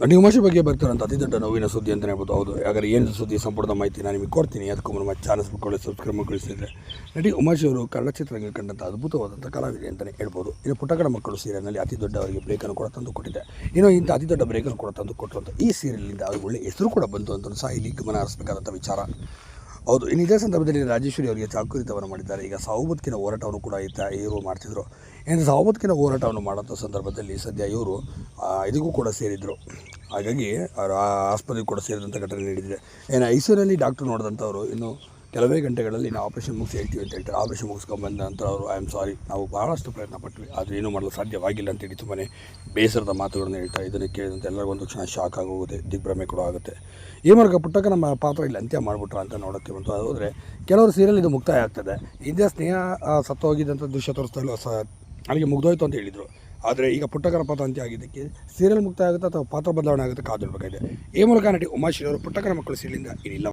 ನಟಿ ಉಮಾಶಿ ಬಗ್ಗೆ ಬರ್ತಾರಂತ ಅತಿ ದೊಡ್ಡ ನೋವಿನ ಸುದ್ದಿ ಅಂತ ಹೇಳ್ಬೋದು. ಹೌದು. ಏನು ಸುದ್ದಿ ಸಂಪೂರ್ಣ ಮಾಹಿತಿ ನಾನು ನಿಮಗೆ ಕೊಡ್ತೀನಿ. ಅದಕ್ಕೂ ನಮ್ಮ ಚಾನಲ್ಸ್ ಬಿಟ್ಕೊಳ್ಳಿ ಸಬ್ಸ್ಕ್ರೈಬ್ ಮಾಡಿಸಿದ್ರೆ ನಟಿ ಉಮಾಶಿ ಅವರು ಕನ್ನಡ ಚಿತ್ರರಂಗಕ್ಕೆ ಕಂಡಂಥ ಅದ್ಭುತವಾದಂಥ ಕಲಾವಿದೆ ಅಂತಲೇ ಹೇಳ್ಬೋದು. ಇದು ಪುಟ್ಟಗಡ ಮಕ್ಕಳು ಸೀರಿಯಲ್ನಲ್ಲಿ ಅತಿ ದೊಡ್ಡ ಅವರಿಗೆ ಬ್ರೇಕನ್ನು ಕೂಡ ತಂದು ಕೊಟ್ಟಿದೆ ಇನ್ನು ಇಂಥ ಅತಿ ದೊಡ್ಡ ಬ್ರೇಕನ್ನು ಕೂಡ ತಂದು ಕೊಟ್ಟರು ಈ ಸೀರಿಯಲ್ನಿಂದ ಅವ್ರಿಗೆ ಒಳ್ಳೆ ಹೆಸರು ಕೂಡ ಬಂತು ಅಂತ ಸಹ ಇಲ್ಲಿ ಗಮನ ಹರಿಸಬೇಕಾದಂಥ ವಿಚಾರ. ಹೌದು, ಇನ್ನು ಇದೇ ಸಂದರ್ಭದಲ್ಲಿ ರಾಜೇಶ್ವರಿ ಅವರಿಗೆ ಚಾಕುರಿತವನ್ನು ಮಾಡಿದ್ದಾರೆ. ಈಗ ಸಾವು ಬದುಕಿನ ಹೋರಾಟವನ್ನು ಕೂಡ ಈತ ಇವರು ಮಾಡ್ತಿದ್ರು. ಇನ್ನು ಸಾವು ಬದುಕಿನ ಹೋರಾಟವನ್ನು ಮಾಡೋಂಥ ಸಂದರ್ಭದಲ್ಲಿ ಸದ್ಯ ಇವರು ಇದಕ್ಕೂ ಕೂಡ ಸೇರಿದರು. ಹಾಗಾಗಿ ಅವರು ಆಸ್ಪತ್ರೆಗೆ ಕೂಡ ಸೇರಿದಂಥ ಘಟನೆ ನಡೆದಿದೆ. ಏನು ಐಸೂರಲ್ಲಿ ಡಾಕ್ಟರ್ ನೋಡಿದಂಥವ್ರು ಇನ್ನು ಕೆಲವೇ ಗಂಟೆಗಳಲ್ಲಿ ನಾವು ಆಪರೇಷನ್ ಮುಗಿಸಿ ಹೇಳ್ತೀವಿ ಅಂತ ಹೇಳ್ತಾರೆ. ಆಪರೇಷನ್ ಮುಗಿಸ್ಕೊಂಬಂದ ನಂತರ ಅವರು ಐ ಆಮ್ ಸಾರಿ ನಾವು ಬಹಳಷ್ಟು ಪ್ರಯತ್ನ ಪಟ್ವಿ, ಆದರೆ ಏನೂ ಮಾಡಲು ಸಾಧ್ಯವಾಗಿಲ್ಲ ಅಂತೇಳಿ ತುಂಬಾ ಬೇಸರದ ಮಾತುಗಳನ್ನು ಹೇಳ್ತಾರೆ ಇದನ್ನು ಕೇಳಿದಂತೆ ಎಲ್ಲರಿಗೂ ಒಂದು ಕ್ಷಣ ಶಾಕ್ ಆಗೋಗುತ್ತೆ, ದಿಗ್ಭ್ರಮೆ ಕೂಡ ಆಗುತ್ತೆ. ಈ ಮೂಲಕ ಪುಟ್ಟಕ್ಕೆ ನಮ್ಮ ಪಾತ್ರ ಇಲ್ಲಿ, ಅಂತ್ಯ ಮಾಡಿಬಿಟ್ರ ಅಂತ ನೋಡೋಕ್ಕೆ ಬಂತು. ಅದು ಹೋದರೆ ಕೆಲವರು ಸೀರಿಯಲ್ ಇದು ಮುಕ್ತಾಯ ಆಗ್ತದೆ. ಹಿಂದೆ ಸ್ನೇಹ ಸತ್ತೋಗಿದ್ದಂಥ ದೃಶ್ಯ ತೋರಿಸ್ತಾ ಸ, ಅಲ್ಲಿಗೆ ಮುಗ್ದೋಯ್ತು ಅಂತ ಹೇಳಿದರು. ಆದರೆ ಈಗ ಪುಟ್ಟಕರ ಪಾತ್ರ ಅಂತ್ಯ ಆಗಿದ್ದಕ್ಕೆ ಸೀರಿಯಲ್ ಮುಕ್ತಾಯ ಆಗುತ್ತೆ ಅಥವಾ ಪಾತ್ರ ಬದಲಾವಣೆ ಆಗುತ್ತೆ ಕಾದಿರಬೇಕಾಗಿದೆ ಈ ಮೂಲಕ ನಟಿ ಉಮಾಶ್ರೀ ಅವರು ಪುಟ್ಟಕರ ಮಕ್ಕಳು ಸೀರಿಯಲಿಂದ ಏನಿಲ್ಲ